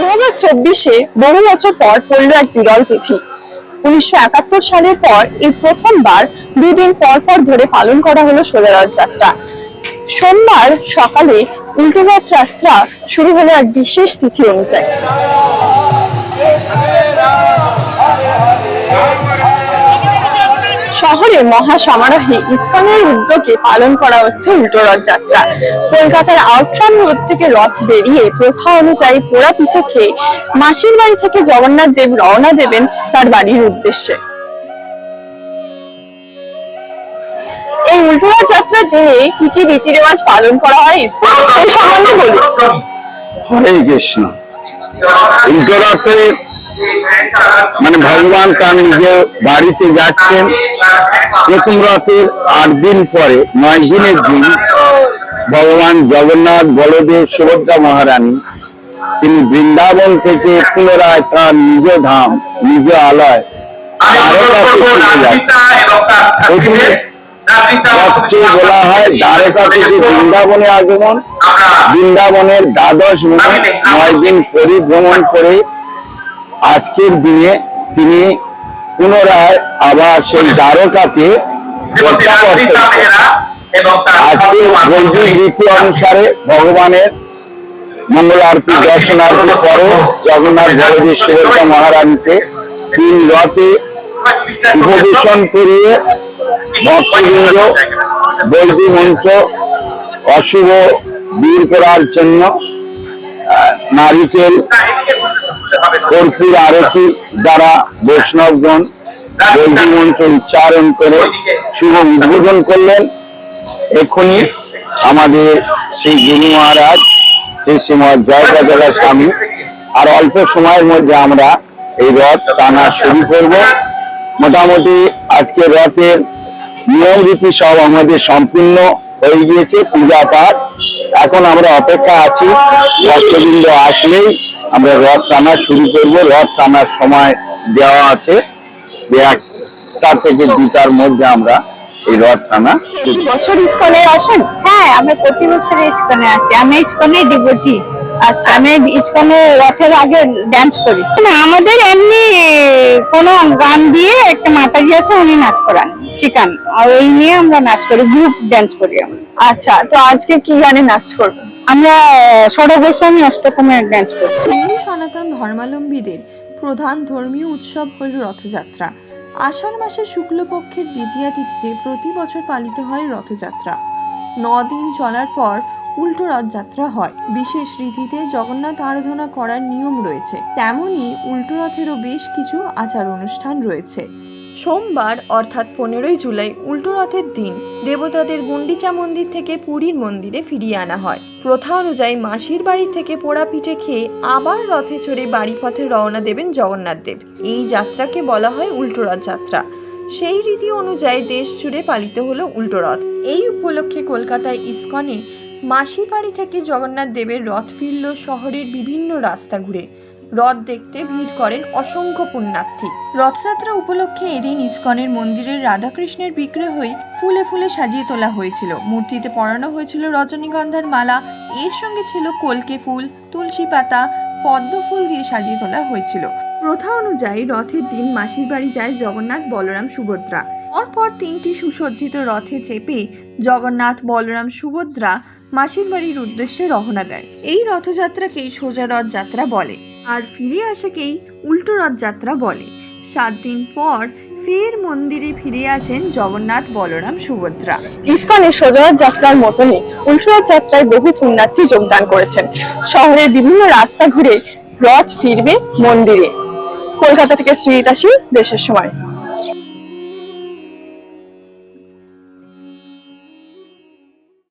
দু চব্বিশে বহু বছর পর পড়ল এক বিরল তিথি। উনিশশো একাত্তর সালের পর এই প্রথমবার দুদিন পর পর ধরে পালন করা হলো সোজারথ যাত্রা। সোমবার সকালে উল্টোরথ যাত্রা শুরু হলো এক বিশেষ তিথি অনুযায়ী। শহরে মহা সমারোহে ইস্কনের উদ্যোগে পালন করা হচ্ছে উল্টো রথ যাত্রা। কলকাতার আউটরাম রোড থেকে রথ বেরিয়ে প্রথা অনুযায়ী পোড়া পিঠে খেয়ে মাসির বাড়ি থেকে জগন্নাথ দেব রওনা দেবেন তার বাড়ির উদ্দেশ্যে। এই উল্টো রথ যাত্রার দিনে কি কি রীতি পালন করা হয় ইসকন? সম্বন্ধে বলুন। হরে কৃষ্ণ। উল্টো রথে মানে ভগবান তার নিজের বাড়িতে যাচ্ছেন। প্রথম রথের আট দিন পরে, নয় দিনের দিন ভগবান জগন্নাথ বলদেব সুভদ্রা মহারানী, তিনি বৃন্দাবন থেকে পুনরায় তার নিজ ধাম, নিজ আলয় বলা হয়, দ্বারকা থেকে বৃন্দাবনে আগমন, বৃন্দাবনের দ্বাদশ নয় দিন পরিভ্রমণ করে আজকের দিনে তিনি পুনরায় আবার সেই দ্বারকাতে। আজকে বৈদিক রীতি অনুসারে ভগবানের মঙ্গল আরতি দর্শন পরে জগন্নাথ মহারানীকে মন্ত্র অশুভ দূর করার জন্য নারিকেল কর্পূর আরতি দ্বারা বৈষ্ণবগণ বৈদি মন্ত্র উচ্চারণ করে শুভ উদ্বোধন করলেন। এক্ষুনি আমাদের শ্রী গুরু মহারাজ, শ্রী শ্রীমদ জয়প্রজলা স্বামী, আর অল্প সময়ের মধ্যে আমরা এই রথ টানা শুরু করব। মোটামুটি আজকে রথের নিয়ম রীতি সব আমাদের সম্পূর্ণ হয়ে গিয়েছে, পূজা পাঠ। এখন আমরা অপেক্ষা আছি, ভক্তবৃন্দ আসলেই আমরা রথ টানা শুরু করব। রথ টানার সময় দেওয়া আছে একটা থেকে দুটার মধ্যে আমরা এই রথ টানা প্রতি বছর ইস্কনে আসেন? হ্যাঁ আমরা প্রতি বছর ইস্কনে আসি। আমি ইস্কনে ডিভোটি আচ্ছা। আমি ইস্কনে রথের আগে ডান্স করি। না আমাদের এমনি কোনো গান দিয়ে একটা মাতাজি আছে উনি নাচ করান শিখান। আর ওই নিয়ে আমরা নাচ করি গ্রুপ ডান্স করি আমরা। আচ্ছা তো আজকে কি গানে নাচ করবেন? আমরা ষড়গোস্বামী অষ্টকমের ডান্স করছি। হিন্দু সনাতন ধর্মাবলম্বীদের প্রধান ধর্মীয় উৎসব হল রথযাত্রা। আষাঢ় মাসের শুক্লপক্ষের দ্বিতীয়া তিথিতে প্রতি বছর পালিত হয় রথযাত্রা। দিন চলার পর উল্টো রথযাত্রা হয়। বিশেষ রীতিতে জগন্নাথ আরাধনা করার নিয়ম রয়েছে। তেমনই উল্টো রথেরও বেশ কিছু আচার অনুষ্ঠান রয়েছে। সোমবার, অর্থাৎ পনেরোই জুলাই, উল্টো রথের দিন দেবতাদের গুন্ডিচা মন্দির থেকে পুরীর মন্দিরে ফিরিয়ে আনা হয়। প্রথা অনুযায়ী মাসির বাড়ি থেকে পোড়া পিঠে খেয়ে আবার রথে চড়ে বাড়ি পথে রওনা দেবেন জগন্নাথ দেব। এই যাত্রাকে বলা হয় উল্টো রথ যাত্রা। সেই রীতি অনুযায়ী দেশ জুড়ে পালিত হলো উল্টো রথ। এই উপলক্ষে কলকাতায় ইস্কনে মাসির বাড়ি থেকে জগন্নাথ দেবের রথ ফিরল শহরের বিভিন্ন রাস্তা ঘুরে। রথ দেখতে ভিড় করেন অসংখ্য পুণ্যার্থী। রথযাত্রা উপলক্ষে এদিন ইস্কনের মন্দিরের রাধাকৃষ্ণের বিগ্রহ হয়ে ফুলে ফুলে সাজিয়ে তোলা হয়েছিল। মূর্তিতে পরানো হয়েছিল রজনীগন্ধার মালা, এর সঙ্গে ছিল কলকে ফুল, তুলসী পাতা, পদ্ম ফুল দিয়ে সাজিয়ে তোলা হয়েছিল। প্রথা অনুযায়ী রথের দিন মাসির বাড়ি যায় জগন্নাথ বলরাম সুভদ্রা। পরপর তিনটি সুসজ্জিত রথে চেপে জগন্নাথ, বলরাম, সুভদ্রা মাসির বাড়ির উদ্দেশ্যে রওনা দেয় এই রথযাত্রাকেই সোজা রথযাত্রা বলে আর ফিরে আসাকেই উল্টো রথযাত্রা বলে। সাত দিন পর ফের মন্দিরে ফিরে আসেন জগন্নাথ, বলরাম, সুভদ্রা। ইস্কনে সোজরথ যাত্রার মতনই উল্টোরথ যাত্রায় বহু পুণ্যার্থী যোগদান করেছেন। শহরের বিভিন্ন রাস্তা ঘুরে রথ ফিরবে মন্দিরে। কলকাতা থেকে শ্রীতাসী দেশের সময়।